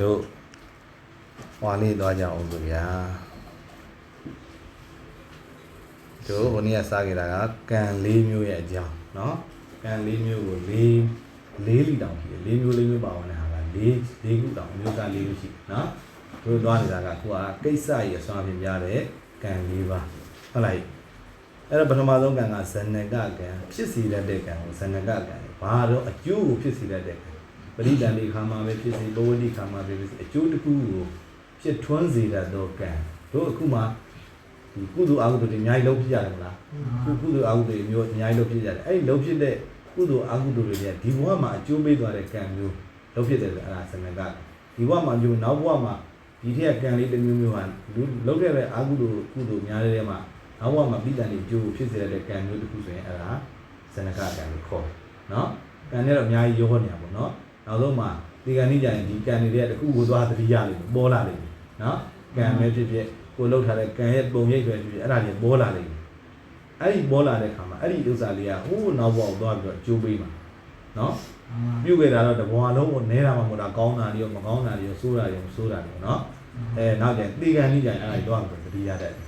တို့ဟွာလေးသွားကြအောင်ဆိုဗျာတို့ဟိုနေ့ကစားခဲ့တာကကန်၄မျိုးရဲ့အကြောင်းเนาะကန်၄မျိုးကို၄၄လီတောင်ရှိတယ်၄မျိုး၄မျိုးပါဝင်တဲ့ဟာက၄၄ခုတောင်မျိုးသား၄ခုရှိเนาะတို့သွားနေတာကခုကကိစ္စရဲ့အစွမ်းပြင်ပြတဲ့ကန်၄ပါဟုတ်လားအဲ့တော့ပထမဆုံးကံကဇဏကကံဖြစ်စီတတ်တဲ့ကံကိုဇဏကကံဘာတော့အကျိုးကိုဖြစ်စီတတ်တဲ့ကံ ပရိဒန္တိခါမှာပဲဖြစ်စီဘဝတိခါမှာပဲဖြစ်စီအကျိုးတစ်ခုကိုဖြစ်ထွန်းစေတတ်သောကံတို့အခုမှဒီကုသိုလ်အကုသိုလ်တွေအများကြီးလုပ်ဖြစ်ရတယ်မလားကုကုသိုလ်အကုသိုလ်တွေမျိုးအများကြီးလုပ်ဖြစ်ရတယ်အဲ့ဒီလုပ်ဖြစ်တဲ့ကုသိုလ်အကုသိုလ်တွေကဒီဘဝမှာအကျိုးပေးသွားတဲ့ကံမျိုးလုပ်ဖြစ်တယ်ဆိုအဲ့ဒါဇဏကဒီဘဝမှာအကျိုးနောက်ဘဝမှာဒီထက်ကံလေးတစ်မျိုးမျိုးဟာလူလုပ်ခဲ့တဲ့အကုသိုလ်ကုသိုလ်များတဲ့မှာနောက်ဘဝမှာပြည်တန်နေကြိုးဖြစ်စေတဲ့ကံမျိုးတစ်ခုဆိုရင်အဲ့ဒါဇနကကံလို့ခေါ်တယ်နော်ကံနဲ့တော့အများကြီးရောနေတာပေါ့နော် နောက်ဆုံးမှာဒီကံនេះကြရင်ဒီကံတွေတဲ့တစ်ခုကိုသွားသတိရလိမ့်မယ်ပေါ်လာလိမ့်မယ်နော်ကံပဲဖြစ်ဖြစ်ကိုလှုပ်ထားတဲ့ကံရဲ့ပုံရိပ်ပဲဖြစ်ဖြစ်အဲ့ဒါကြီးပေါ်လာလိမ့်မယ်အဲ့ဒီပေါ်လာတဲ့ခါမှာအဲ့ဒီဥစ္စာလေးကဟိုးနောက်ဘဝကိုသွားပြီးတော့အကျိုးပေးမှာနော်ပြုတ်ခဲ့တာတော့တဘဝလုံးကိုနဲတာမှမဟုတ်တာကောင်းတာတွေရောမကောင်းတာတွေရောဆိုးတာတွေရောမဆိုးတာတွေရောနော်အဲနောက်ကျရင်ဒီကံនេះကြရင်အဲ့ဒါကြီးသွားပြီးတော့သတိရတတ်တယ်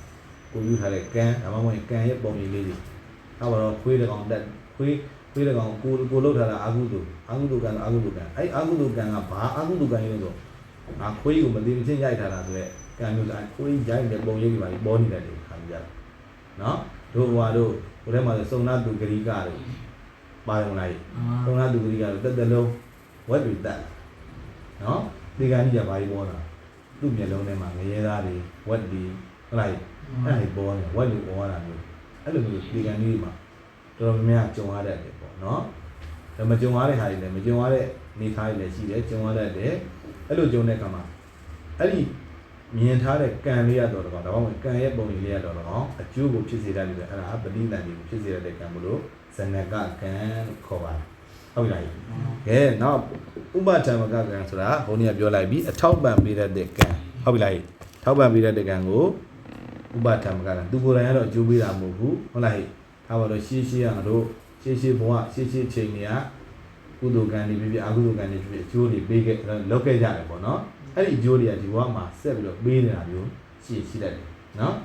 ကိုယူထားတဲ့ကန်ဒါမှမဟုတ်ကန်ရဲ့ပုံရိပ်လေးတွေနောက်တော့ခွေးတကောင်တက်ခွေး ခွေးတကောင်ကိုကိုလောက်ထားတာအာဟုတုအာဟုတုကန်အာဟုတုကန်အဲ့အာဟုတုကန်ကဘာအာဟုတုကန်လဲဆိုငါခွေးကိုမသိမချင်းရိုက်ထားတာဆိုရက်ကန်မျိုးစားခွေးရိုက်တဲ့ပုံရိပ်တွေပါပေါ်နေတယ်လို့ခံကြတယ်နော်တို့ဟွာတို့ဟိုထဲမှာစုံနာသူဂရိကတို့ပါရုံလိုက်စုံနာသူဂရိကတို့တက်တက်လုံးဝက်တွေတက်နော်ဒီကနေ့ကဘာကြီးပေါ်တာသူ့မျက်လုံးထဲမှာငရဲသားတွေဝက်တွေဟုတ်လားအဲ့ဒီပေါ်နေဝက်လူပေါ်လာမျိုးအဲ့လိုမျိုးဒီကံကြီးမှာ တော်တော်များများကြုံရတတ်တယ်ပေါ့နော်ဒါမကြုံရတဲ့ဟာတွေလည်းမကြုံရတဲ့နေသားတွေလည်းရှိတယ်ကြုံရတတ်တယ်အဲ့လိုကြုံတဲ့အခါမှာအဲ့ဒီမြင်ထားတဲ့ကံလေးရတော့တော့ဒါမှမဟုတ်ကံရဲ့ပုံလေးလေးရတော့တော့အကျိုးကိုဖြစ်စေတတ်တယ်အဲ့ဒါပဋိသန္ဓေကိုဖြစ်စေတတ်တဲ့ကံမလို့ဇနကကံလို့ခေါ်ပါတယ်ဟုတ်ပြီလားကဲနောက်ဥပထမကကံဆိုတာဘုန်းကြီးကပြောလိုက်ပြီအထောက်ပံ့ပေးတတ်တဲ့ကံဟုတ်ပြီလားထောက်ပံ့ပေးတတ်တဲ့ကံကိုဥပထမကလည်းသူကိုယ်တိုင်ကတော့အကျိုးပေးတာမဟုတ်ဘူးဟုတ်လား ဟဲ့ဒါပါတော့ရှေးရှေးကတို့ရှေးရှေးဘဝရှေးရှေးချိန်တွေကကုသိုလ်ကံတွေဖြစ်ဖြစ်အကုသိုလ်ကံတွေဖြစ်ဖြစ်အကျိုးတွေပေးခဲ့လောက်ခဲ့ကြတယ်ပေါ့နော်အဲ့ဒီအကျိုးတွေကဒီဘဝမှာဆက်ပြီးတော့ပေးနေတာမျိုးရှိရှိတတ်တယ်နော်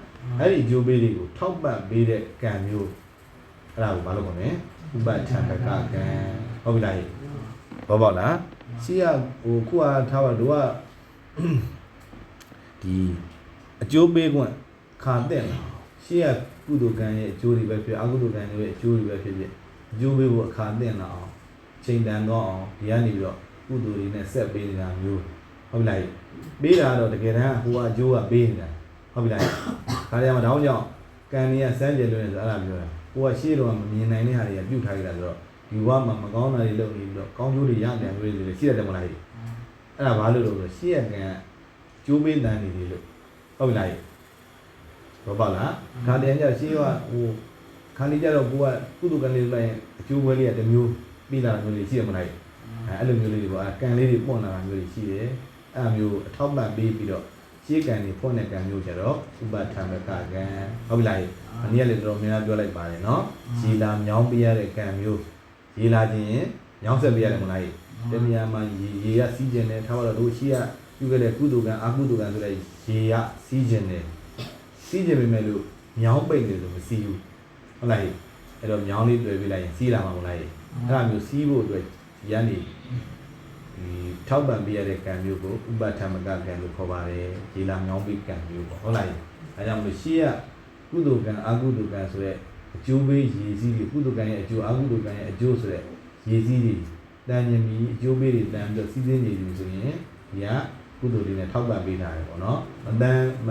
အဲ့ဒီအကျိုးပေးတွေကိုထောက်ပံ့ပေးတဲ့ကံမျိုးအဲ့ဒါကိုဘာလို့ခေါ်လဲဥပထမကကံဟုတ်ပြီလားဟဲ့ဘောပေါက်လားရှေးကဟိုခုကထားပါတို့ကဒီအကျိုးပေးခွင့်ခါတဲ့လာရှေ့က ကုသိုလ်ကံရဲ့အကျိုးတွေပဲဖြစ်အကုသိုလ်ကံရဲ့အကျိုးတွေပဲဖြစ်ဖြစ်အကျိုးပေးဖို့အခါတဲ့လာအောင်ချိန်တန်တော့အောင်ဒီကနေပြီးတော့ကုသိုလ်တွေနဲ့ဆက်ပေးနေတာမျိုးဟုတ်ပြီလားပေးတာတော့တကယ်တမ်းဟိုကအကျိုးကပေးနေတာဟုတ်ပြီလားဒါတွေကမှတောင်းကြောင့်ကံတွေကစမ်းကြယ်လို့နေဆိုအဲ့ဒါပြောတာဟိုကရှေ့တော့မမြင်နိုင်တဲ့ဟာတွေကပြုတ်ထားကြတာဆိုတော့ဒီဘဝမှာမကောင်းတာတွေလုပ်နေပြီးတော့ကောင်းကျိုးတွေရပြန်လို့တွေရှိတယ်မလားအဲ့ဒါဘာလို့လို့ဆိုရှေ့ကကံကျိုးပေးတန်နေတယ်လို့ဟုတ်ပြီလား ဘောပါလားခါတည်းကျရှေးကဟိုခါလေးကျတော့ကိုကကုသကံလေးလိုက်ရင်အကျိုးပွဲလေးကတစ်မျိုးပြီးလာတာမျိုးလေးရှိရမလားအဲအဲ့လိုမျိုးလေးတွေပေါ့အဲကံလေးတွေပွန့်လာတာမျိုးတွေရှိတယ်အဲ့မျိုးအထောက်ပံ့ပေးပြီးတော့ရှေးကံတွေဖွင့်တဲ့ကံမျိုးကျတော့ဥပထမကကံဟုတ်ပြီလားအနည်းလေးတော်တော်များများပြောလိုက်ပါတယ်နော်ရေလာမြောင်းပေးရတဲ့ကံမျိုးရေလာခြင်းမြောင်းဆက်ပေးရတယ်မလားတမယာမှာရေရေကစီးကျင်တယ်ထားပါတော့တို့ရှေးကပြုခဲ့တဲ့ကုသကံအကုသကံဆိုတဲ့ရေကစီးကျင်တယ် စီးကြပေမဲ့လို့မြောင်းပိတ်နေလို့မစီးဘူးဟုတ်လားဟဲ့အဲ့တော့မြောင်းလေးတွေ့ပြလိုက်ရင်စီးလာမှာမဟုတ်လားဟဲ့အဲ့ဒါမျိုးစီးဖို့အတွက်ဒီကနေဒီထောက်ပံ့ပေးရတဲ့ကံမျိုးကိုဥပထမကကံလို့ခေါ်ပါတယ်ဒီလာမြောင်းပိတ်ကံမျိုးပေါ့ဟုတ်လားဟဲ့အဲကြောင့်မလို့ရှေ့ကကုသိုလ်ကံအကုသိုလ်ကံဆိုတဲ့အကျိုးပေးရည်စည်းတွေကုသိုလ်ကံရဲ့အကျိုးအကုသိုလ်ကံရဲ့အကျိုးဆိုတဲ့ရည်စည်းတွေတန်ညမီအကျိုးပေးတွေတန်ပြီးတော့စီးစင်းနေပြီဆိုရင်ဒီကကုသိုလ်တွေနဲ့ထောက်ပံ့ပေးတာရယ်ပေါ့နော်မတန်မ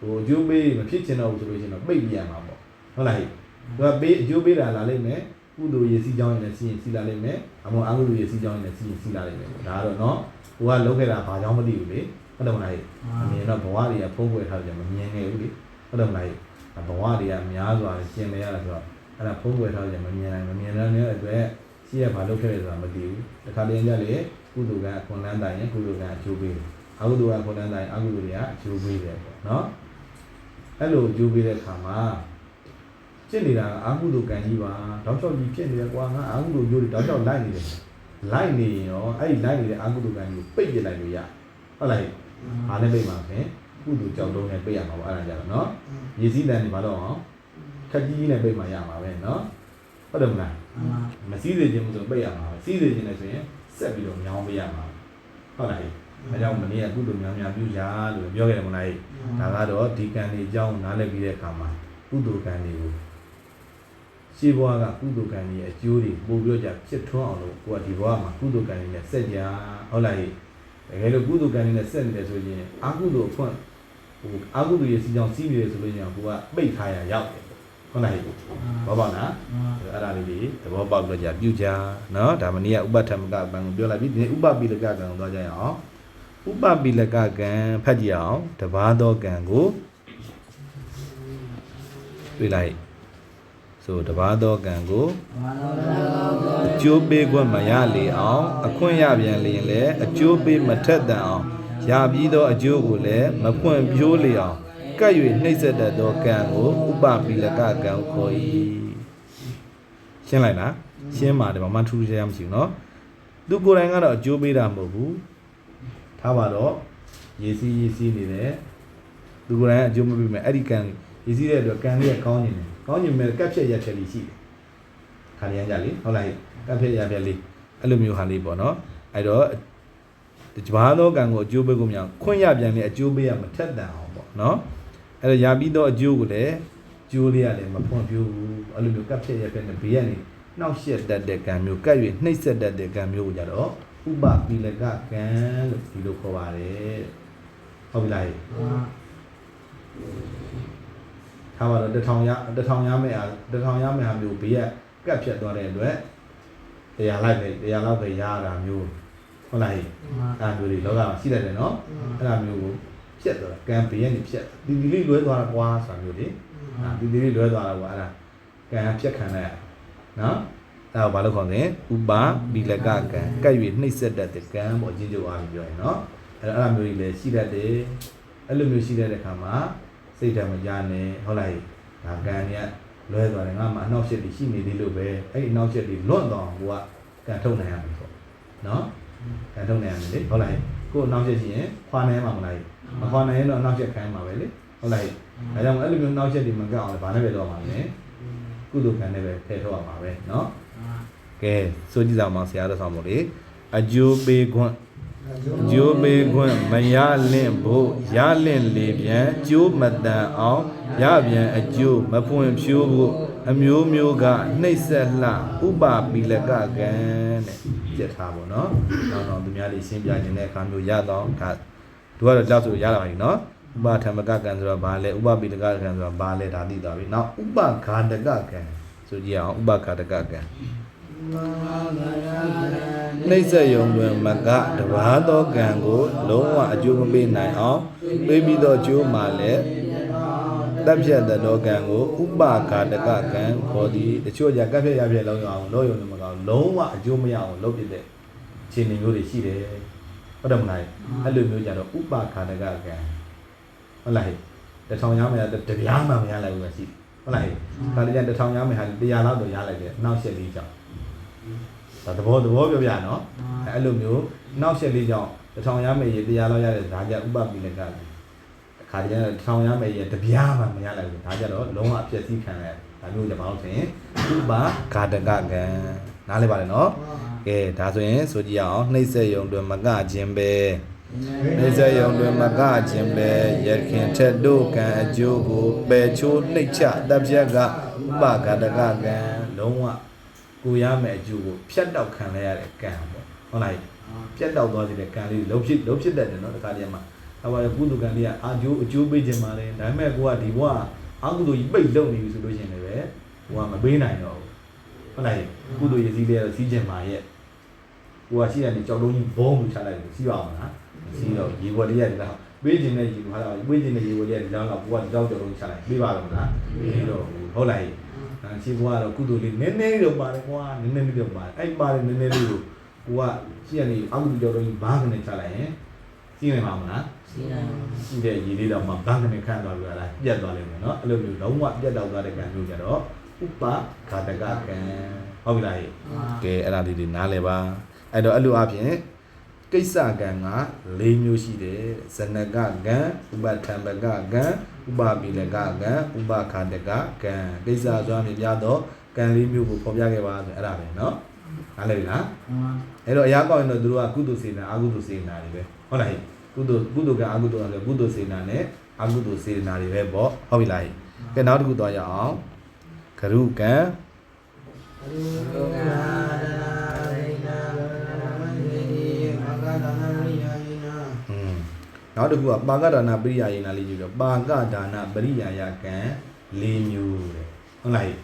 ဟိုအကျိုးပေးမဖြစ်ချင်တော့ဘူးဆိုလို့ရှိရင်တော့ပိတ်ပြရမှာပေါ့ဟုတ်လားဟဲ့သူကပေးအကျိုးပေးတာလာလိမ့်မယ်ကုသိုလ်ရည်စည်းကြောင်းရင်လည်းစီရင်စီလာလိမ့်မယ်အမောအကုသိုလ်ရည်စည်းကြောင်းရင်လည်းစီရင်စီလာလိမ့်မယ်ဒါကတော့နော်ဟိုကလောက်ခဲ့တာဘာကြောင့်မသိဘူးလေဟုတ်တယ်မလားဟဲ့အမြင်တော့ဘဝတွေကဖုံးကွယ်ထားကြမမြင်ခဲ့ဘူးလေဟုတ်တယ်မလားဟဲ့ဘဝတွေကများစွာကျင်နေရတာဆိုတော့အဲ့ဒါဖုံးကွယ်ထားကြမမြင်နိုင်မမြင်တဲ့အတွက်ရှိရဘာလုပ်ခဲ့လဲဆိုတာမသိဘူးတခါတည်းကြလေကုသိုလ်ကအခွန်လန်းတိုင်ရင်ကုသိုလ်ကအကျိုးပေးတယ်အကုသိုလ်ကခွန်လန်းတိုင်အကုသိုလ်တွေကအကျိုးပေးတယ်ပေါ့နော် အဲ့လိုကြိုးပေးတဲ့အခါမှာဖြစ်နေတာကအာဟုတုကံကြီးပါတောက်ချောက်ကြီးဖြစ်နေတယ်ကွာငါအာဟုတုကြိုးတွေတောက်ချောက်လိုက်နေတယ်လိုက်နေရင်ရောအဲ့ဒီလိုက်နေတဲ့အာဟုတုကံကြီးကိုပိတ်ပြလိုက်လို့ရဟုတ်လားဘာနဲ့ပိတ်မှာလဲကုသိုလ်ကြောင့်လုံးနဲ့ပိတ်ရမှာပေါ့အဲ့ဒါကြတော့နော်ရည်စည်းတန်နေဘာလို့အောင်ခက်ကြီးနဲ့ပိတ်မှာရမှာပဲနော်ဟုတ်တယ်မလားမစည်းစေခြင်းမဆိုပိတ်ရမှာပဲစည်းစေခြင်းလည်းဆိုရင်ဆက်ပြီးတော့ညောင်းပေးရမှာဟုတ်လား အဲကြောင့်မနေ့ကကုသိုလ်များများပြုကြလို့ပြောခဲ့တယ်မလားဒါကတော့ဒီကံတွေအကြောင်းနားလည်ပြီးတဲ့အခါမှာကုသိုလ်ကံတွေကိုရှေးဘဝကကုသိုလ်ကံတွေအကျိုးတွေပို့ပြီးတော့ကြဖြစ်ထွန်းအောင်လို့ကိုကဒီဘဝမှာကုသိုလ်ကံတွေနဲ့ဆက်ကြဟုတ်လားတကယ်လို့ကုသိုလ်ကံတွေနဲ့ဆက်နေတယ်ဆိုရင်အကုသိုလ်အခွင့်ဟိုအကုသိုလ်ရဲ့စီကြောင်စီးနေတယ်ဆိုလို့ရင်ကိုကပိတ်ထားရရောက်တယ်ဟုတ်လားဘောပါလားအဲ့ဒါလေးတွေသဘောပေါက်တော့ကြပြုကြနော်ဒါမနေ့ကဥပထမကဘံကိုပြောလိုက်ပြီဒီနေ့ဥပပိလကကံကိုသွားကြရအောင် ဥပပိလကကံဖတ်ကြည့်အောင်တဘာသောကံကိုတွေ့လိုက်ဆိုတဘာသောကံကိုအကျိုးပေးခွင့်မရလေအောင်အခွင့်ရပြန်လျင်လည်းအကျိုးပေးမထက်တန်အောင်ရပြီးသောအကျိုးကိုလည်းမဖွင့်ပြိုးလေအောင်ကပ်၍နှိမ့်ဆက်တတ်သောကံကိုဥပပိလကကံခေါ်၏ရှင်းလိုက်လားရှင်းပါတယ်ဘာမှထူးထူးခြားခြားမရှိဘူးเนาะသူကိုယ်တိုင်ကတော့အကျိုးပေးတာမဟုတ်ဘူး ထားပါတော့ရေစီးရေစီးနေတယ်သူကလည်းအကျိုးမပေးမဲ့အဲ့ဒီကံရေစီးတဲ့အတွက်ကံလေးကကောင်းနေတယ်ကောင်းနေမဲ့ကပ်ဖြက်ရက်ဖြက်လေးရှိတယ်ခါလျမ်းကြလေဟုတ်လားကပ်ဖြက်ရက်ဖြက်လေးအဲ့လိုမျိုးဟာလေးပေါ့နော်အဲ့တော့ဒီဘာသောကံကိုအကျိုးပေးကုန်မြောင်ခွင့်ရပြန်လေအကျိုးပေးရမထက်တန်အောင်ပေါ့နော်အဲ့တော့ရပြီးတော့အကျိုးကိုလည်းကျိုးလေးရလည်းမဖွံ့ဖြိုးဘူးအဲ့လိုမျိုးကပ်ဖြက်ရက်ဖြက်နဲ့ဘေးကနေနှောက်ရှက်တတ်တဲ့ကံမျိုးကပ်၍နှိပ်စက်တတ်တဲ့ကံမျိုးကိုကြတော့ ဥပပီလကကံလို့ဒီလိုခေါ်ပါတယ်ဟုတ်ပြီလားထားပါတော့တထောင်ရတထောင်ရမယ့်အားတထောင်ရမယ့်အားမျိုးဘေးကကပ်ဖြတ်သွားတဲ့အတွက်တရားလိုက်ပဲတရားလောက်ပဲရတာမျိုးဟုတ်လားအဲ့ဒါမျိုးတွေလောကမှာရှိတတ်တယ်နော်အဲ့ဒါမျိုးကိုဖြတ်သွားတာကံဘေးကနေဖြတ်ဒီဒီလေးလွဲသွားတာကွာဆိုတာမျိုးလေအာဒီဒီလေးလွဲသွားတာကွာအဲ့ဒါကံဖြတ်ခံလိုက်ရနော်အဲ့ ဒါကိုဘာလို့ခေါ်လဲဥပပိလကကံကပ်၍နှိပ်စက်တတ်တဲ့ကံပေါ့ရည်ရွယ်အားပြောရင်နော်အဲ့အဲ့လိုမျိုးကြီးလည်းရှိတတ်တယ်အဲ့လိုမျိုးရှိတဲ့အခါမှာစိတ်ဓာတ်မရနဲ့ဟုတ်လားငါကံရလွဲသွားတယ်ငါမှအနောက်ရှက်တွေရှိနေသေးလို့ပဲအဲ့ဒီနောက်ရှက်တွေလွတ်တော့ကိုကကံထုတ်နိုင်ရမယ်ပေါ့နော်ကံထုတ်နိုင်ရမယ်လေဟုတ်လားကိုနောက်ရှက်ရှိရင်ခွာနိုင်မှာမလားမခွာနိုင်ရင်တော့နောက်ရှက်ခိုင်းမှာပဲလေဟုတ်လားဒါကြောင့်အဲ့လိုမျိုးနောက်ရှက်တွေမကအောင်လည်းဘာနဲ့ပဲတော့မှာလဲကုသိုလ်ကံနဲ့ပဲဖယ်ထုတ်ရမှာပဲနော် ကဲစိုးကြည့်ဆောင်ပါဆရာတော်ဆောင်မို့လေအကျိုးပေးခွင့်အကျိုးပေးခွင့်မရလင့်ဖို့ရလင့်လေပြန်ကျိုးမတန်အောင်ရပြန်အကျိုးမဖွင့်ဖြိုးဖို့အမျိုးမျိုးကနှိပ်ဆက်လှဥပပီလကကံတဲ့ပြတ်ထားပါတော့။နောက်တော့သူများလေးရှင်းပြခြင်းတဲ့အခါမျိုးရတော့ဒါသူကတော့ကြောက်ဆိုရတာပါကြီးနော်။ဥပထမကကံဆိုတော့ဘာလဲဥပပိတကကံဆိုတော့ဘာလဲဒါသိသွားပြီ။နောက်ဥပဃာတကကံဆိုကြည့်အောင်ဥပဃာတကကံ နှိမ့်ဆက်ယုံတွင်မကတဘာသောကံကို လုံးဝအကျိုးမပေးနိုင်အောင်ပေးပြီးတော့အကျိုးမှလည်းတပ်ဖြတ်တဲ့လောကံကိုဥပဃာတကကံခေါ်သည်တချို့ကြကပ်ဖြတ်ရဖြတ်လုံးရအောင်လို့ယုံနေမကောင်းလုံးဝအကျိုးမရအောင်လုပ်ပြတဲ့ခြေနေမျိုးတွေရှိတယ်ဟုတ်တယ်မလားအဲ့လိုမျိုးကြတော့ဥပဃာတကကံဟုတ်လားတထောင်ရမယ်တပြားမှမရလိုက်ဘူးရှိဟုတ်လားဒါလည်းကြတထောင်ရမယ်ဟာတရားလောက်တော့ရလိုက်တယ်နောက်ရှက်လေးကြောင့် ဒါသဘောသဘောပြောပြနော်အဲ့လိုမျိုးနောက်ရှက်လေးကြောင့်တထောင်ရမယ်ရေတရားလောက်ရတဲ့ဒါကြဥပပိလကလည်းခါတည်းကထောင်ရမယ်ရေတပြားမှမရလိုက်ဘူးဒါကြတော့လုံးဝအပြည့်စည်ခံရဒါမျိုးကျွန်တော်ဆိုရင်ဥပဃာတကကံနားလည်ပါလေနော်ကဲဒါဆိုရင်ဆိုကြည့်အောင်နှိမ့်ဆက်ယုံတွင်မကခြင်းပဲနှိမ့်ဆက်ယုံတွင်မကခြင်းပဲရခင်ထက်တို့ကံအကျိုးကိုပယ်ချိုးနှိမ့်ချတပ်ဖြတ်ကဥပဃာတကကံလုံးဝ ကိုရမယ်အကျိုးကိုဖြတ်တောက်ခံရရတဲ့ကံပေါ့ဟုတ်လားဖြတ်တောက်သွားစေတဲ့ကံလေးလုံးဖြစ်လုံးဖြစ်တတ်တယ်နော်ဒီခါတည်းမှာဒါပါလေကုသကံလေးကအကျိုးအကျိုးပေးခြင်းပါလေဒါပေမဲ့ကိုကဒီဘဝအကုသိုလ်ကြီးပိတ်လုံနေပြီဆိုလို့ရှိရင်လည်းကိုကမပေးနိုင်တော့ဘူးဟုတ်လားကုသိုလ်ရည်စည်းလေးတော့စီးခြင်းပါရဲ့ကိုကရှိတယ်ကြောက်လုံးကြီးဘုံလို့ချလိုက်တယ်စီးပါအောင်လားစီးတော့ရေဝက်လေးရတယ်လားပေးခြင်းနဲ့ရေဟာလားပေးခြင်းနဲ့ရေဝက်လေးရတယ်တော့ကိုကကြောက်ကြောက်လုံးချလိုက်ပေးပါတော့မလားပေးတော့ဟုတ်လား ခြေဘွားကတော့ကုသိုလ်လေးနည်းနည်းလေးတော့ပါတယ်ကွာနည်းနည်းလေးတော့ပါတယ်အဲ့ပါတယ်နည်းနည်းလေးကိုကိုကရှင်းနေအောက်လူကြောက်တော့ဘာကနေချလိုက်ဟင်ရှင်းနေမှာမလားရှင်းနိုင်ရှင်းတဲ့ရေလေးတော့မှဘာကနေခန့်သွားလို့လားပြတ်သွားလိမ့်မယ်နော်အဲ့လိုမျိုးလုံးဝပြတ်တော့သွားတဲ့ကံမျိုးကြတော့ဥပခာတကကံဟုတ်ပြီလားဟဲ့ကဲအဲ့ဒါလေးတွေနားလဲပါအဲ့တော့အဲ့လိုအပြင်ကိစ္စကံက၄မျိုးရှိတယ်ဇနကကံဥပထံပကကံ ဥပပိလကကံဥပခန္တကကံကိစ္စဆိုအမြင်ပြတော့ကံ၄မျိုးကိုဖော်ပြခဲ့ပါဆိုအဲ့ဒါပဲเนาะနားလည်ပြီလားအဲ့တော့အရာကောင်းရင်တော့သူတို့ကကုသိုလ်စေနာအကုသိုလ်စေနာတွေပဲဟုတ်လားဟဲ့ကုသိုလ်ကုသိုလ်ကံအကုသိုလ်ကံကုသိုလ်စေနာနဲ့အကုသိုလ်စေနာတွေပဲပေါ့ဟုတ်ပြီလားဟဲ့ကဲနောက်တစ်ခုသွားရအောင်ကရုကံ อื နောက်တစ်ခုကပါကဒါနာပရိယာယေနာလေးယူတော့ပါကဒါနာပရိယာယကံ၄မျိုးတဲ့ဟုတ်လားဟဲ့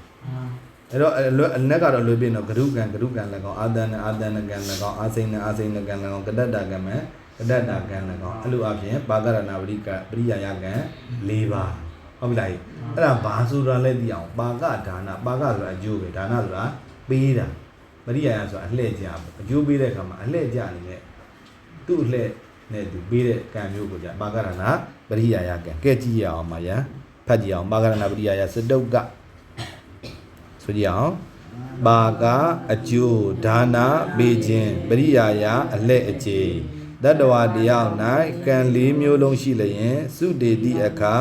အဲ့တော့အလွတ်အနက်ကတော့လွယ်ပြင်းတော့ဂရုကံဂရုကံလည်းကောင်းအာတန်နဲ့အာတန်နဲ့ကံလည်းကောင်းအာစိန်နဲ့အာစိန်နဲ့ကံလည်းကောင်းကတ္တတာကံမဲ့ကတ္တတာကံလည်းကောင်းအဲ့လိုအပြင်ပါကဒါနာပရိကပရိယာယကံ၄ပါးဟုတ်ပြီလားဟဲ့အဲ့ဒါဘာဆိုတာလဲသိအောင်ပါကဒါနာပါကဆိုတာအကျိုးပဲဒါနာဆိုတာပေးတာပရိယာယဆိုတာအလှည့်ကြအကျိုးပေးတဲ့အခါမှာအလှည့်ကြအနေနဲ့သူ့အလှဲ့ နဲ့သူပေးတဲ့ကံမျိုးကိုじゃပါကရဏပရိယာယကံကဲကြည့်ရအောင်ပါယံဖတ်ကြည့်အောင်ပါကရဏပရိယာယစတုတ်ကဆိုကြည့်အောင်ပါကအကျိုးဒါနာပေးခြင်းပရိယာယအလှဲ့အကျေတတ္တဝါတယောက်၌ကံ၄မျိုးလုံးရှိလျင်သုတေတိအခါ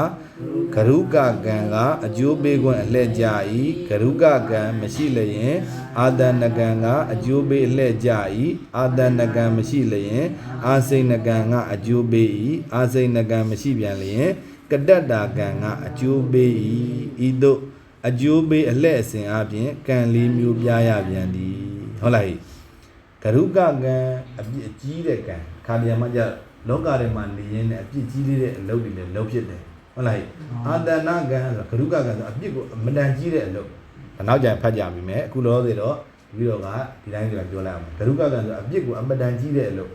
ဂရုကကံကအကျိုးပေးခွင့်အလှဲ့ကြ၏ဂရုကကံမရှိလျင်အာတဏကံကအကျိုးပေးအလှဲ့ကြ၏အာတဏကံမရှိလျင်အာစိဏကံကအကျိုးပေး၏အာစိဏကံမရှိပြန်လျင်ကတ္တတာကံကအကျိုးပေး၏ဤသို့အကျိုးပေးအလှဲ့အစဉ်အပြင်ကံ၄မျိုးပြရပြန်သည်ဟုတ်လားဟိဂရုကကံအပြစ်အကြီးတဲ့ကံခါပြန်မှကြလောကထဲမှာနေရင်းနဲ့အပြစ်ကြီးလေးတဲ့အလုပ်တွေလည်းလုပ်ဖြစ်တယ် ဟုတ်လားအာတဏကံဆိုဂရုကကံဆိုအပြစ်ကိုအမတန်ကြီးတဲ့အလုပ်ဒါနောက်ကျရင်ဖတ်ကြပြီမယ်အခုလောသေးတော့ပြီးတော့ကဒီတိုင်းကပြောလိုက်အောင်ဂရုကကံဆိုအပြစ်ကိုအမတန်ကြီးတဲ့အလုပ်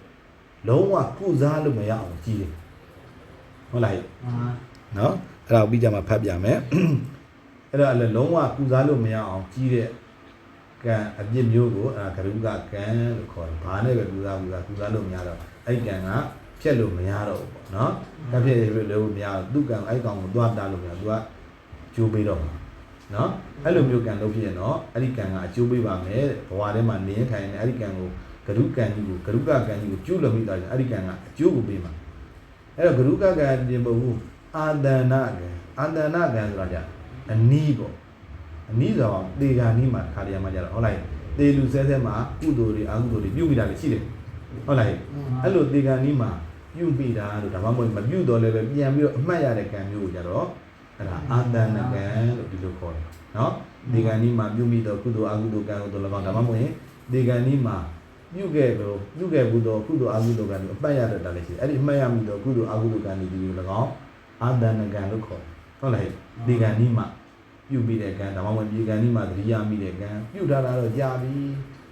လုံးဝကုစားလို့မရအောင်ကြီးတယ်ဟုတ်လားနော်အဲ့ဒါကိုပြီးကြမှာဖတ်ပြမယ်အဲ့ဒါလည်းလုံးဝကုစားလို့မရအောင်ကြီးတဲ့ကံအပြစ်မျိုးကိုအဲဂရုကကံလို့ခေါ်တယ်။ဘာနဲ့ပဲကူစားကူစားကူစားလို့မရတော့အဲ့ကံက ဖြတ်လို့မရတော့ဘူးပေါ့နော်။ကံဖြတ်လို့လို့မရတော့သူ့ကံအဲ့ကောင်ကိုသွားတာလို့မရသူကကျိုးပေးတော့မှာနော်။အဲ့လိုမျိုးကံလုပ်ဖြစ်ရင်တော့အဲ့ဒီကံကအကျိုးပေးပါမယ်တဲ့။ဘဝထဲမှာနေရင်ထိုင်နေအဲ့ဒီကံကိုဂရုကံကြီးကိုဂရုကကံကြီးကိုကျိုးလို့မိသွားရင်အဲ့ဒီကံကအကျိုးကိုပေးမှာ။အဲ့တော့ဂရုကကံပြင်မဟုတ်ဘူးအာတဏကံအာတဏကံဆိုတာကြအနီးပေါ့အနည်းဆုံးတေဂာနီးမှာခါရရမှာကြတော့ဟုတ်လားတေလူဆဲဆဲမှာကုသိုလ်တွေအကုသိုလ်တွေပြုမိတာလည်းရှိတယ်ဟုတ်လားအဲ့လိုတေဂာနီးမှာ ပြုမိတာလို့ဒါမှမဟုတ်မပြုတော့လည်းပဲပြန်ပြီးတော့အမှတ်ရတဲ့ကံမျိုးကိုကြတော့အဲ့ဒါအာတဏကံလို့ဒီလိုခေါ်တယ်နော်တေဂာနီးမှာပြုမိတော့ကုသိုလ်အကုသိုလ်ကံကိုတော့လည်းကောင်းဒါမှမဟုတ်ရင်တေဂာနီးမှာပြုခဲ့တော့ပြုခဲ့ဘူးတော့ကုသိုလ်အကုသိုလ်ကံကိုအမှတ်ရတဲ့တာလည်းရှိတယ်အဲ့ဒီအမှတ်ရမိတော့ကုသိုလ်အကုသိုလ်ကံတွေဒီလိုလည်းကောင်းအာတဏကံလို့ခေါ်တယ်ဟုတ်လားတေဂာနီးမှာပြုတ်ပြီးတဲ့ကံဒါမှမဟုတ်ပြေကံဒီမှာသတိရမိတဲ့ကံပြုတ်ထားတာတော့ကြာပြီ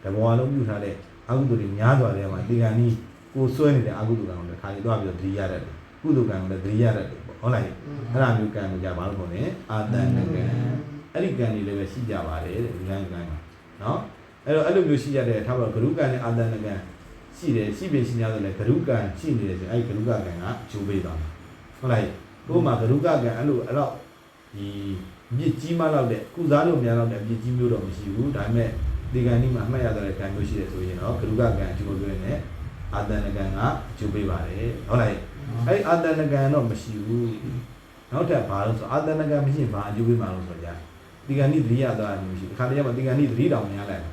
တဘောလုံးပြုတ်ထားတဲ့အကုသိုလ်တွေများစွာတဲ့မှာဒီကံဒီ ကိုဆွဲနေတဲ့အကုသိုလ်ကံကိုလည်းခါရီတော့ပြီးတော့သတိရတတ်တယ်ကုသိုလ်ကံကိုလည်းသတိရတတ်တယ်ပေါ့ဟုတ်လားအဲ့ဒါမျိုးကံကိုကြာဘာလို့ခေါ်လဲအာတန်ကံအဲ့ဒီကံတွေလည်းပဲရှိကြပါတယ်တဲ့ဒီတိုင်းတိုင်းမှာနော်အဲ့တော့အဲ့လိုမျိုးရှိကြတဲ့ထားပါတော့ဂရုကံနဲ့အာတန်ကံရှိတယ်ရှိပြီရှိ냐ဆိုလည်းဂရုကံရှိနေတယ်ဆိုအဲ့ဒီဂရုကံကအကျိုးပေးသွားမှာဟုတ်လားကို့မှာဂရုကကံအဲ့လိုအဲ့တော့ဒီမြစ်ကြီးမလောက်တဲ့ကုစားလို့များလောက်တဲ့မြစ်ကြီးမျိုးတော့မရှိဘူးဒါပေမဲ့ဒီကံဒီမှာအမှတ်ရတဲ့ကံမျိုးရှိတယ်ဆိုရင်တော့ဂရုကကံအကျိုးပေးနေ အာတဏကံကအကျိုးပေးပါတယ်ဟုတ်လားအဲ့အာတဏကံတော့မရှိဘူးနောက်ထပ်ဘာလို့ဆိုအာတဏကံမရှိရင်ဘာအကျိုးပေးမှာလို့ဆိုကြဒီကံဒီသတိရသွားတာမျိုးရှိဒီခါတည်းကမှဒီကံဒီသတိတောင်များလိုက်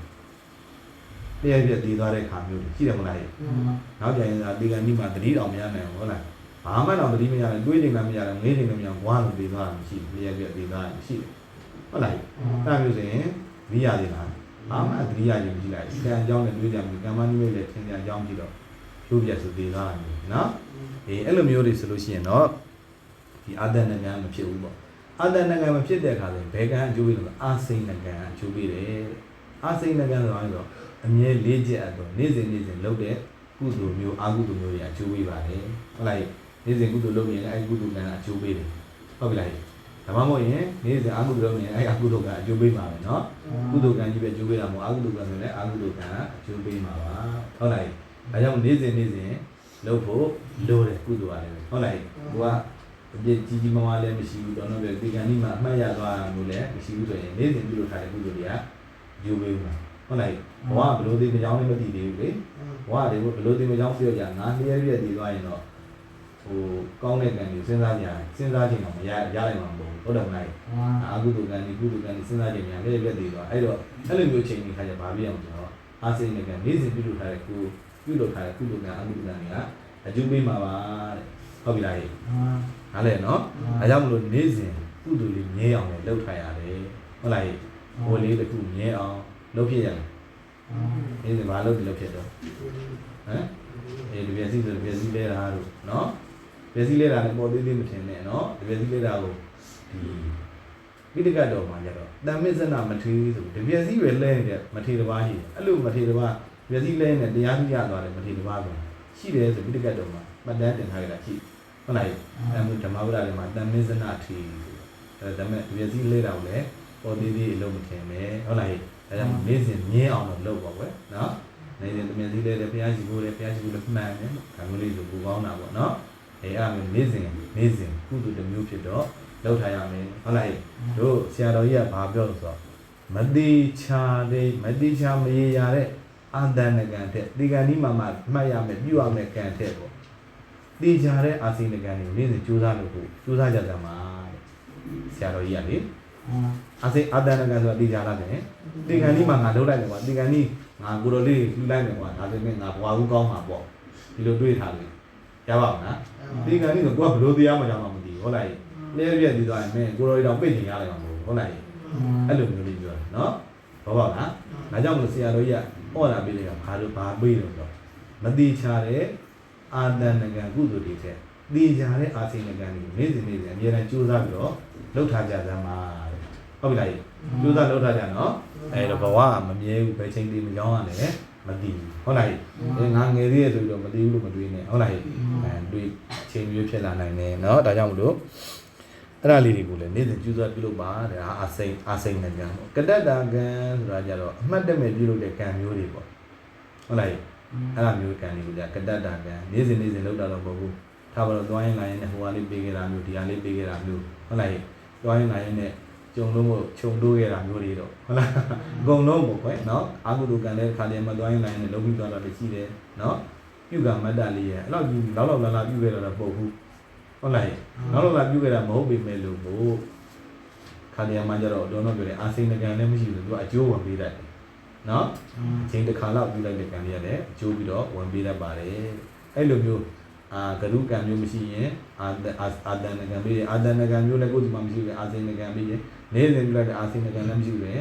တည့်ရပြတည်သွားတဲ့ခါမျိုးရှိတယ်မလားနောက်ကြရင်ဒီကံဒီမှာသတိတောင်များနေဟုတ်လားဘာမှတော့သတိမရနဲ့တွေးနေမှမရတယ်ငေးနေမှမရဘွားလို့ပြီးသွားတာမရှိဘူးလျက်ပြပြီးသွားတာမရှိဘူးဟုတ်လားအဲ့မျိုးဆိုရင်မိရသေးလားဘာမှသတိရရင်ကြည့်လိုက်ကံအကြောင်းနဲ့တွေးကြမယ်ကံမနည်းလေးလည်းသင်ကြအကြောင်းကြည့်တော့ ကျိုးပြတ်ဆိုပြီးသွားတာမျိုးနော်အေးအဲ့လိုမျိုးတွေဆိုလို့ရှိရင်တော့ဒီအာတဏကံမဖြစ်ဘူးပေါ့အာတဏကံမဖြစ်တဲ့အခါကျရင်ဘယ်ကံအကျိုးပေးလို့အာစိဏကံအကျိုးပေးတယ်အာစိဏကံဆိုတာကတော့အမြဲလေးချက်အတော့နေ့စဉ်နေ့စဉ်လုပ်တဲ့ကုသိုလ်မျိုးအာကုသိုလ်မျိုးတွေအကျိုးပေးပါတယ်ဟုတ်လား နေ့စဉ်ကုသိုလ်လုပ်ရင်အဲ့ဒီကုသိုလ်ကံအကျိုးပေးတယ်ဟုတ်ပြီလားဒါမှမဟုတ်ရင်နေ့စဉ်အာကုသိုလ်လုပ်ရင်အဲ့ဒီအကုသိုလ်ကအကျိုးပေးမှာပဲเนาะကုသိုလ်ကံကြီးပဲအကျိုးပေးတာမဟုတ်အာကုသိုလ်ကံဆိုရင်အာကုသိုလ်ကံအကျိုးပေးမှာပါဟုတ်လား ဒါကြောင့်နေ့စဉ်နေ့စဉ်လုပ်ဖို့လိုတယ်ကုသိုလ်ရတယ်ဟုတ်လားကိုကအပြည့်ကြီးကြီးမားမားလည်းမရှိဘူးတော့တော့ဒီကံဒီမှာအမှတ်ရသွားတာမျိုးလည်းမရှိဘူးဆိုရင်နေ့စဉ်ပြုလုပ်ထားတဲ့ကုသိုလ်တွေကအကျိုးပေးမှာဟုတ်လားဘဝဘယ်လိုသေးကြောင်းလည်းမသိသေးဘူးလေဘဝတွေဘယ်လိုတင်မကြောင်းပြောကြငါလျှက်ရက်တည်သွားရင်တော့ဟိုကောင်းတဲ့ကံတွေစဉ်းစားကြစဉ်းစားခြင်းတော့မရရနိုင်မှာမဟုတ်ဘူးဟုတ်တယ်မလားအာဟုတုကံဒီကုတုကံဒီစဉ်းစားခြင်းများလည်းပြည့်တည်သွားအဲ့တော့အဲ့လိုမျိုးချိန်ကြီးခါကျဘာပြအောင်ဆိုတော့အာစိနေကံနေ့စဉ်ပြုလုပ်ထားတဲ့ကု ပြုလုပ်ထားတဲ့ကုတုကံအကုတုကံတွေကအကျိုးပေးမှာပါတဲ့ဟုတ်ပြီလားဟဲ့နားလဲနော်ဒါကြောင့်မလို့နေ့စဉ်ကုတုလေးမြဲအောင်လည်းလုပ်ထားရတယ်ဟုတ်လားဟဲ့ဟိုလေးတစ်ခုမြဲအောင်လုပ်ဖြစ်ရတယ်နေ့စဉ်ဘာလုပ်ပြီးလုပ်ဖြစ်တော့ဟမ်အေးဒီပြစီဆိုဒီပြစီလဲတာတို့နော်ပြစီလဲတာလည်းပေါ်သေးသေးမထင်နဲ့နော်ဒီပြစီလဲတာကိုဒီပိဋကတ်တော်မှာကြတော့တမ္မစ္ဆနာမထေဆိုတပြည့်စည်းပဲလဲနေတဲ့မထေတစ်ပါးရှိတယ်အဲ့လိုမထေတစ်ပါး ပြည့်စည်းလဲနေတရားကြီးရသွားတယ်မထေတစ်ပါးဆိုရှိတယ်ဆိုပိဋကတ်တော်မှာမှတ်တမ်းတင်ထားကြတာရှိဟုတ်လားအဲ့မှုဓမ္မဝဒတွေမှာတမ္မစ္ဆနာထေဆိုအဲ့ဒါမဲ့ပြည့်စည်းလဲတာကိုလည်းပေါ်သေးသေးအလုံးမထင်ပဲဟုတ်လားဒါကြောင့်နေ့စဉ်မြင်းအောင်တော့လုပ်ပါကွယ်နော်နေစဉ်တမန်စည်းလဲတယ်ဘုရားရှိခိုးတယ်ဘုရားရှိခိုးလည်းမှန်တယ်ဒါမျိုးလေးဆိုပူကောင်းတာပေါ့နော်အဲအဲ့အမျိုးနေ့စဉ်နေ့စဉ်ကုသိုလ်တစ်မျိုးဖြစ်တော့လောက်ထားရမယ်ဟုတ်လားတို့ဆရာတော်ကြီးကဘာပြောလို့ဆိုတော့မတိချာတဲ့မတိချာမရေရတဲ့ အန္တန်ကံတဲ့ဒီကံဒီမှာမှမှတ်ရမယ်ပြုရမယ်ကံတဲ့ပေါ့တိချာတဲ့အာစိနကံကိုနေ့စဉ်ကြိုးစားလို့ကိုကြိုးစားကြကြမှာတဲ့ဆရာတော်ကြီးကလေအာစိအန္တန်ကံဆိုတာတိချာလားတဲ့ဒီကံဒီမှာငါလုပ်လိုက်တယ်ကွာဒီကံဒီငါကိုယ်တော်လေးလှူလိုက်မယ်ကွာဒါပေမဲ့ငါဘွားဦးကောင်းမှာပေါ့ဒီလိုတွေးထားလို့ရပါ့မလားဒီကံဒီကကိုကဘယ်လိုတရားမှကြောင်မှမသိဘူးဟုတ်လားလဲပြည့်ပြီးသွားရင်မင်းကိုယ်တော်ကြီးတော့ပြည့်ချင်ရလိုက်မှာမဟုတ်ဘူးဟုတ်လားအဲ့လိုမျိုးလေးပြောတယ်နော်ဘောပါလားဒါကြောင့်မို့ဆရာတော်ကြီးက ဟောတာပေးတယ်ကဘာလို့ဘာပေးလို့ဆိုတော့မတိချတဲ့အာတန်နကံကုသိုလ်တွေတဲ့တိချတဲ့အာစိနကံတွေနေ့စဉ်နေ့စဉ်အများနဲ့ကြိုးစားပြီးတော့လှုပ်ထားကြသမှာတဲ့ဟုတ်ပြီလားကြိုးစားလှုပ်ထားကြနော်အဲ့တော့ဘဝကမမြဲဘူးပဲချိန်လေးမကြောင်းရတယ်မသိဘူးဟုတ်လားအဲငါငယ်သေးရဲ့ဆိုပြီးတော့မသိဘူးလို့မတွေးနဲ့ဟုတ်လားအဲတွေးချိန်မျိုးဖြစ်လာနိုင်တယ်နော်ဒါကြောင့်မလို့ အဲ့ဒါလေးတွေကိုလည်းနေ့စဉ်ကျူးစားပြုလုပ်ပါတဲ့အာစိန်အာစိန်နဲ့ကံပေါ့ကတ္တတာကံဆိုတာကြတော့အမှတ်တမဲ့ပြုလုပ်တဲ့ကံမျိုးတွေပေါ့ဟုတ်လားအဲ့ဒါမျိုးကံတွေကိုじゃကတ္တတာကံနေ့စဉ်နေ့စဉ်လုပ်တာတော့မဟုတ်ဘူးထားပါတော့သွားရင်လာရင်လည်းဟိုဟာလေးပေးခဲ့တာမျိုးဒီဟာလေးပေးခဲ့တာမျိုးဟုတ်လားသွားရင်လာရင်လည်းကြုံလို့မို့ခြုံတိုးခဲ့တာမျိုးတွေတော့ဟုတ်လားအကုန်လုံးပေါ့ကွယ်နော်အာဟုတုကံလည်းခါတည်းမှာသွားရင်လာရင်လည်းလုံးပြီးသွားတာလည်းရှိတယ်နော်ပြုကံမတ္တလေးရဲ့အဲ့လောက်ကြီးလောက်လောက်လာလာပြုခဲ့တာတော့မဟုတ်ဘူး ဟုတ်လားနောက်တော့လာပြုခဲ့တာမဟုတ်ပေမဲ့လို့မို့ခါလျာမှာကျတော့တော့တော့ပြောတယ်အာစိန်ကံလည်းမရှိဘူးသူကအကျိုးဝင်ပေးတတ်တယ်နော်အချိန်တစ်ခါလောက်ပြုလိုက်တဲ့ကံလေးရတယ်အကျိုးပြီးတော့ဝင်ပေးတတ်ပါတယ်အဲ့လိုမျိုးအာဂရုကံမျိုးမရှိရင်အာအာအာတန်ကံပေးတယ်အာတန်ကံမျိုးလည်းကိုယ်ဒီမှာမရှိဘူးအာစိန်ကံပေးတယ်နေ့စဉ်ပြုလိုက်တဲ့အာစိန်ကံလည်းမရှိဘူးလေ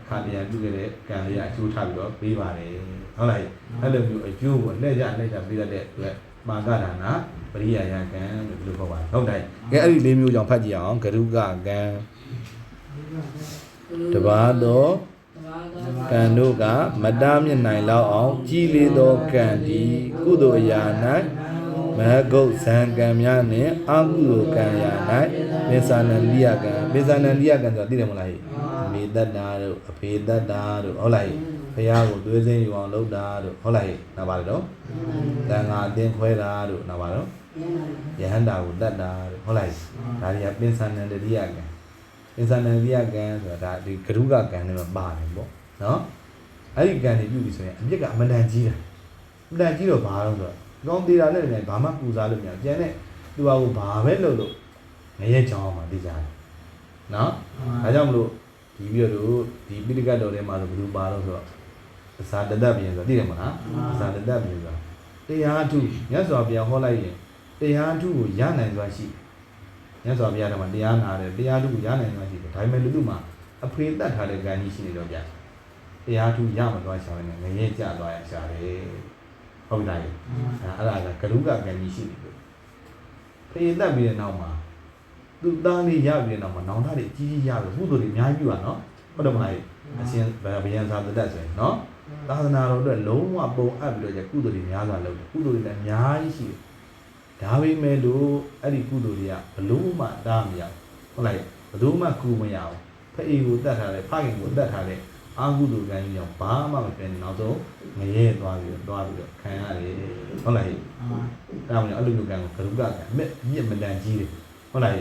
အခါတည်းပြုခဲ့တဲ့ကံလေးကအကျိုးထားပြီးတော့ပေးပါတယ်ဟုတ်လားအဲ့လိုမျိုးအကျိုးကိုအလှည့်ကြအလှည့်ကြပေးတတ်တဲ့အတွက်မာကဒါနာ ပရိယာယကံလို့ဒီလိုပြောပါတယ်ဟုတ်တယ်ကဲအဲ့ဒီလေးမျိုးကြောင့်ဖတ်ကြည့်အောင်ဂရုကကံတပါသောကံတို့ကမတားမြစ်နိုင်လောက်အောင် ကြီးလေးသောကံဒီကုသိုလ်အရာ၌မဂုတ်ဇံကံများနှင့်အကုသိုလ်ကံရာ၌မေသနန္တိယကံမေသနန္တိယကံဆိုတာသိတယ်မလားဟိမေတ္တာတို့အဖေတ္တာတို့ဟုတ်လားဟိဘုရားကိုသွေးစင်းယူအောင်လုပ်တာတို့ဟုတ်လားဟိနားပါလေတော့တန်ဃာအတင်းခွဲတာတို့နားပါတော့ ယဟန္တာကိုတတ်တာတို့ဟုတ်လားဟိဒါတွေကပင်စနန္တိယကံအင်္ဆာနန္တိယကံဆိုတာဒါဒီဂရုကကံတွေမှာပါတယ်ပေါ့နော်အဲ့ဒီကံတွေပြုပြီဆိုရင်အမြစ်ကအမတန်ကြီးတာအမတန်ကြီးတော့ဘာလို့ဆိုတော့ကောင်းသေးတာနဲ့လည်းဘာမှပူစားလို့မရဘူးကျန်တဲ့သူဟာကိုဘာပဲလုပ်လို့ငရဲချောင်းမှာသိကြတယ်နော်ဒါကြောင့်မလို့ဒီပြီးတော့ဒီပိဋကတ်တော်ထဲမှာဆိုဘယ်လိုပါလို့ဆိုတော့အစာတတတ်ပြင်ဆိုသိတယ်မလားအစာတတတ်ပြင်ဆိုတာတရားထုမြတ်စွာဘုရားဟောလိုက်ရင် တရားထုကိုရနိုင်စွာရှိတယ်မြတ်စွာဘုရားကမှတရားနာတယ်တရားထုရနိုင်မှရှိတယ်ဒါပေမဲ့လူလူမှာအဖေတတ်ထားတဲ့ကံကြီးရှိနေတော့ဗျာတရားထုရမသွားရှာနေငရဲကြသွားရရှာတယ်ဟုတ်ပြီလားအဲအဲ့ဒါကဂရုကကံကြီးရှိနေလို့ဖေတတ်ပြီးတဲ့နောက်မှာသူသားလေးရပြီးတဲ့နောက်မှာနောင်တတွေအကြီးကြီးရပြီကုသိုလ်တွေအများကြီးပြုရနော်ဟုတ်တယ်မလားအရှင်ဗယံသာတတ်ဆိုရင်နော်သာသနာတော်အတွက်လုံးဝပုံအပ်ပြီးတော့ကုသိုလ်တွေများစွာလုပ်တယ်ကုသိုလ်တွေလည်းအများကြီးရှိတယ် ဒါပေမဲ့လို့အဲ့ဒီကုသိုလ်တွေကဘလို့မှတားမရဘူးဟုတ်လားဘလို့မှကူမရဘူးဖအေကိုတတ်ထားတယ်ဖခင်ကိုတတ်ထားတယ်အာဟုတုကံကြီးကြောင့်ဘာမှမပြန်နေနောက်ဆုံးငရဲသွားပြီးတော့သွားပြီးတော့ခံရတယ်ဟုတ်လားအဲ့ဒါမှမဟုတ်အဲ့လိုမျိုးကံကိုကရုကကံအမြင့်အမြင့်မတန်ကြီးတယ်ဟုတ်လား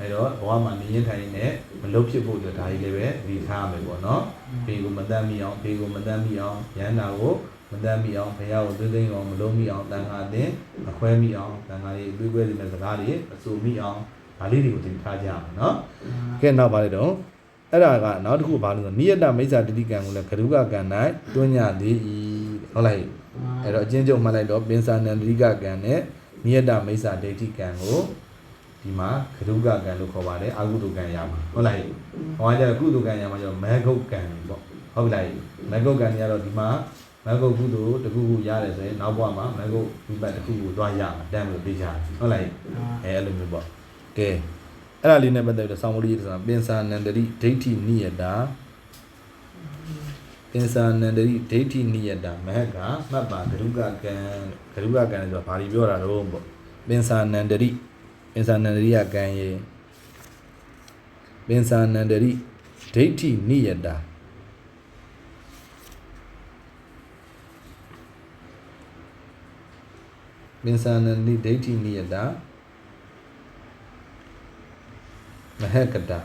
အဲ့တော့ဘဝမှာနေရင်ထိုင်နေမလုတ်ဖြစ်ဖို့အတွက်ဒါကြီးလည်းပဲဒီထားရမယ်ပေါ့နော်ဘေကိုမတတ်မိအောင်ဘေကိုမတတ်မိအောင်ရဟန္တာကို မတမ်းမိအောင်ဖះကိုသွေးသိမ်းအောင်မလုံးမိအောင်တန်ခါအတင်းမခွဲမိအောင်တန်ခါလေးအသွေးကွဲစေတဲ့စကားတွေအဆူမိအောင်ဒါလေးတွေကိုသင်ထားကြရမယ်နော်ကဲနောက်ပါလေတော့အဲ့ဒါကနောက်တစ်ခုဘာလို့ဆိုနိယတမိစ္ဆာတတိကံကိုလည်းဂရုကကံ၌တွန်းညသေး၏ဟုတ်လားအဲ့တော့အချင်းချုပ်မှတ်လိုက်တော့ပင်စာနန္ဒရိကကံနဲ့နိယတမိစ္ဆာဒိဋ္ဌိကံကိုဒီမှာဂရုကကံလို့ခေါ်ပါတယ်အာဟုတုကံရမှာဟုတ်လားဟောကြကုတုကံရမှာကျတော့မေဂုတ်ကံပေါ့ဟုတ်လားမေဂုတ်ကံကြီးကတော့ဒီမှာ မေဂုတ်ကုသိုလ်တစ်ခုခုရတယ်ဆိုရင်နောက်ဘဝမှာမေဂုတ်ဝိပတ်တစ်ခုခုသွားရမှာတမ်းလို့သိကြတယ်ဟုတ်လားအဲအဲ့လိုမျိုးပေါ့ကဲအဲ့ဒါလေးနဲ့ပတ်သက်ပြီးတော့ဆောင်းမလေးဆိုတာပင်စာနန္ဒရိဒိဋ္ဌိနိယတာပင်စာနန္ဒရိဒိဋ္ဌိနိယတာမဟက်ကမှတ်ပါဂရုကကံဂရုကကံဆိုတာဘာတွေပြောတာတော့ပေါ့ပင်စာနန္ဒရိပင်စာနန္ဒရိယကံရေပင်စာနန္ဒရိဒိဋ္ဌိနိယတာ ပင်စာနန္ဒရိဒိဋ္ဌိနိယတာမဟက်ကတာ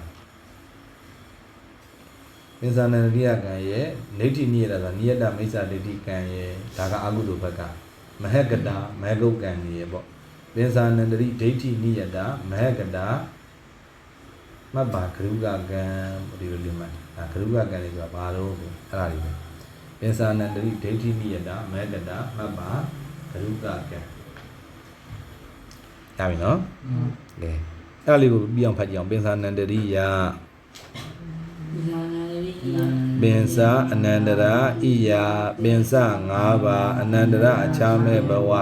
ပင်စာနန္ဒရိယကံရဲ့ဒိဋ္ဌိနိယတာဆိုတာနိယတမိစ္ဆာဒိဋ္ဌိကံရဲ့ဒါကအကုသိုလ်ဘက်ကမဟက်ကတာမဟကုတ်ကံကြီးရဲ့ပေါ့ပင်စာနန္ဒရိဒိဋ္ဌိနိယတာမဟက်ကတာမှတ်ပါဂရုကကံဒီလိုလေးမှတ်ဒါဂရုကကံလေးဆိုတာဘာလို့အဲ့ဒါလေးပဲပင်စာနန္ဒရိဒိဋ္ဌိနိယတာမဟက်ကတာမှတ်ပါဂရုကကံ ရပြီနော်ကဲအဲ့ဒါလေးကိုပြအောင်ဖတ်ကြည့်အောင်ပင်စာနန္ဒရိယပင်စအနန္တရာဣယပင်စ၅ပါးအနန္တရအခြားမဲ့ဘဝဣ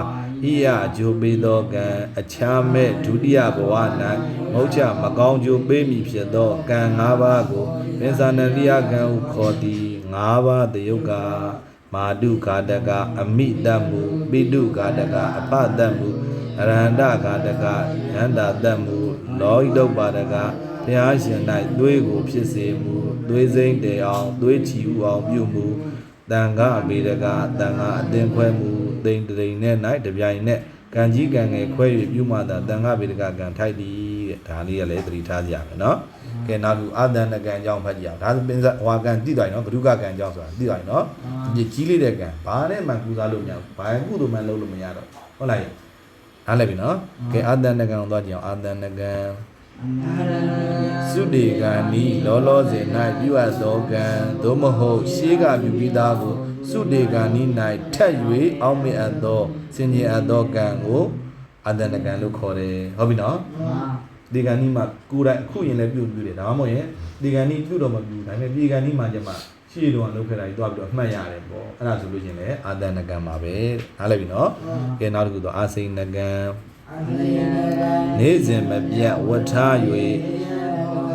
ယအကျိုးပေးသောကံအခြားမဲ့ဒုတိယဘဝ၌မဟုတ်ချမကောင်းကျိုးပေးမည်ဖြစ်သောကံ၅ပါးကိုပင်စနန္တရိယကံဟုခေါ်သည်၅ပါးတယုတ်ကမာတုခာတကအမိတတ်မှုပိတုခာတကအဖတတ်မှု အရဟန္တခာတကယန္တာတတ်မှုလောဟိတုပ္ပါဒကဘုရားရှင်၌သွေးကိုဖြစ်စေမှုသွေးစိမ့်တေအောင်သွေးချီဥအောင်ပြုမှုတန်ခါအမေတကတန်ခါအတင်ခွဲမှုတိမ်တိမ်နဲ့၌တပြိုင်နက်ကံကြီးကံငယ်ခွဲ၍ပြုမှသာတန်ခါဗေဒကကံထိုက်သည်တဲ့ဒါလေးကလည်းသတိထားကြရမယ်နော်ကဲနောက်လူအာသန္တကံအကြောင်းဖတ်ကြည့်အောင်ဒါပင်စဟွာကံတိတိုင်းနော်ဂရုကကံအကြောင်းဆိုတာတိတိုင်းနော်ဒီကြီးလေးတဲ့ကံဘာနဲ့မှကူစားလို့မရဘူးဘာကုသိုလ်မှလုပ်လို့မရတော့ဟုတ်လား နားလည်ပြီနော်ကဲအာသန္တကံကိုသွားကြည့်အောင်အာသန္တကံသုတေကံဤလောလောဆယ်၌ပြုအပ်သောကံသို့မဟုတ်ရှေးကပြုပြီးသားကိုသုတေကံဤ၌ထက်၍အောက်မေ့အပ်သောစင်ကြယ်အပ်သောကံကိုအတန္တကံလို့ခေါ်တယ်ဟုတ်ပြီနော်ဒီကံဤမှာကိုယ်တိုင်အခုရင်လည်းပြုတ်ပြုတယ်ဒါမှမဟုတ်ရင်ဒီကံဤပြုတ်တော့မပြုဒါပေမဲ့ဒီကံဤမှာကျမှ ရှေးတော့လုပ်ခဲ့တာကြီးတော့ပြီးတော့အမှတ်ရတယ်ပေါ့အဲ့ဒါဆိုလို့ချင်းလည်းအာတန္တကံပါပဲနားလည်ပြီနော်ကဲနောက်တစ်ခုတော့အာစိန်နကံနေ့စဉ်မပြတ်ဝတ်ထား၍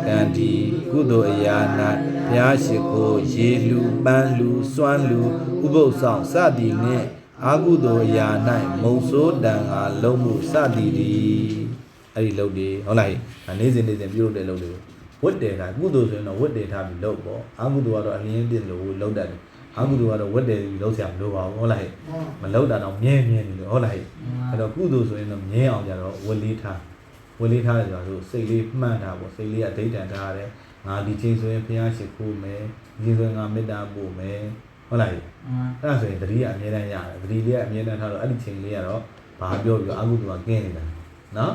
ကံဒီကုသိုလ်အရာ၌ဘုရားရှိခိုးရေလူပန်းလူစွမ်းလူဥပုသ်ဆောင်စသည်နှင့်အာကုသိုလ်အရာ၌မုံဆိုးတန်ဟာလုံးမှုစသည်ဒီအဲ့ဒီလုပ်ဒီဟုတ်လားဒါနေ့စဉ်နေ့စဉ်ပြုလုပ်တဲ့လုပ်တွေကို ဝတ်တယ်ကကုသိုလ်ဆိုရင်တော့ဝတ်တယ်ထားပြီးလုပ်ပေါ့အာကုသိုလ်ကတော့အလင်းတင်လို့လုပ်တတ်တယ်အာကုသိုလ်ကတော့ဝတ်တယ်ပြီးလုပ်ဆရာမလိုပါဘူးဟုတ်လားမလုပ်တာတော့မြဲမြဲနေလို့ဟုတ်လားအဲ့တော့ကုသိုလ်ဆိုရင်တော့မြဲအောင်ကြတော့ဝတ်လေးထားဝလေးထားတယ်ဆိုတော့စိတ်လေးမှန်တာပေါ့စိတ်လေးကဒိဋ္ဌံထားရတယ်ငါဒီချိန်ဆိုရင်ဘုရားရှိခိုးမယ်ဒီချိန်ဆိုရင်ငါမေတ္တာပို့မယ်ဟုတ်လားအဲ့ဒါဆိုရင်တတိယအမြဲတမ်းရတယ်တတိလေးကအမြဲတမ်းထားတော့အဲ့ဒီချိန်လေးကတော့ဘာပြောပြီးအကုသိုလ်ကကင်းနေတာနော်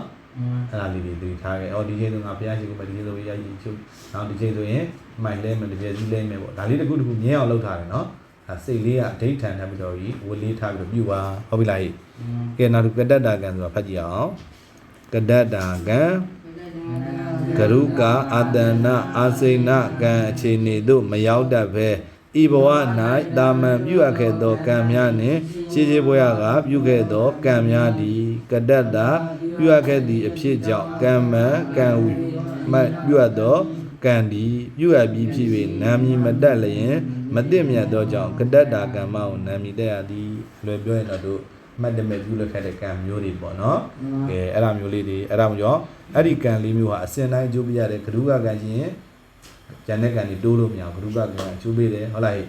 အဲ့ဒါလေးတွေတတိထားခဲ့အော်ဒီချိန်ဆိုငါဘုရားရှိခိုးမယ်ဒီချိန်ဆိုရည်ချုပ်နောက်ဒီချိန်ဆိုရင်မိုင်လဲမယ်တပြည့်စည်းလဲမယ်ပေါ့ဒါလေးတစ်ခုတစ်ခုမြဲအောင်လုပ်ထားတယ်နော်အဲစိတ်လေးကဒိဋ္ဌံထားပြီးတော့ကြီးဝလေးထားပြီးတော့ပြုပါဟုတ်ပြီလားကဲနောက်တစ်ကတ္တတာကံဆိုတာဖတ်ကြည့်အောင်ကတ္တတာကံဂရုကအတဏအာစိဏကံအခြေအနေသို့မရောက်တတ်ဘဲဤဘဝ၌တာမန်ပြုအပ်ခဲ့သောကံများနှင့်ခြေခြေဘဝကပြုခဲ့သောကံများသည်ကတ္တတာ ပြုအပ်ခဲ့သည့်အဖြစ်ကြောင့်ကံမံကံဝိမပြုအပ်သောကံသည်ပြုအပ်ပြီးဖြစ်၍နာမည်မတက်လျင်မသိမြတ်သောကြောင့်ကတ္တတာကံမကိုနာမည်တက်ရသည်လွယ်ပြောရင်တော့တို့မှတ်တမဲ့ပြုလုပ်ခဲ့တဲ့ကံမျိုးတွေပေါ့နော်ကဲအဲ့ဒါမျိုးလေးတွေအဲ့ဒါမျိုးရောအဲ့ဒီကံလေးမျိုးဟာအစဉ်တိုင်းအကျိုးပေးရတဲ့ဂရုကကံရှင်ကျန်တဲ့ကံတွေတိုးလို့မရဘူးဂရုကကံအကျိုးပေးတယ်ဟုတ်လားဟဲ့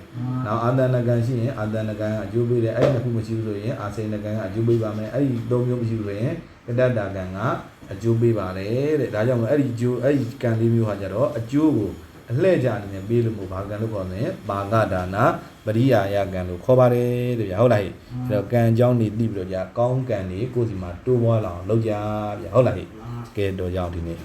နောက်အာတဏကံရှိရင်အာတဏကံအကျိုးပေးတယ်အဲ့ဒီနှစ်ခုမရှိဘူးဆိုရင်အာစိဏကံကအကျိုးပေးပါမယ်အဲ့ဒီသုံးမျိုးမရှိဘူးဆိုရင် ကတတာကံကအကျိုးပေးပါတယ်တဲ့ဒါကြောင့်မို့အဲ့ဒီကျိုးအဲ့ဒီကံလေးမျိုးဟာကြတော့အကျိုးကိုအလှည့်ကြအနေနဲ့ပေးလို့မို့ဘာကံလို့ခေါ်မလဲပါကဒါနာပရိယာယကံလို့ခေါ်ပါတယ်တဲ့ဗျာဟုတ်လားဟဲ့အဲ့တော့ကံအကြောင်းနေသိပြီးတော့ကြာကောင်းကံတွေကိုယ်စီမှာတိုးပွားလာအောင်လုပ်ကြဗျာဟုတ်လားဟဲ့ကဲတော့ကြောင့်ဒီနေ့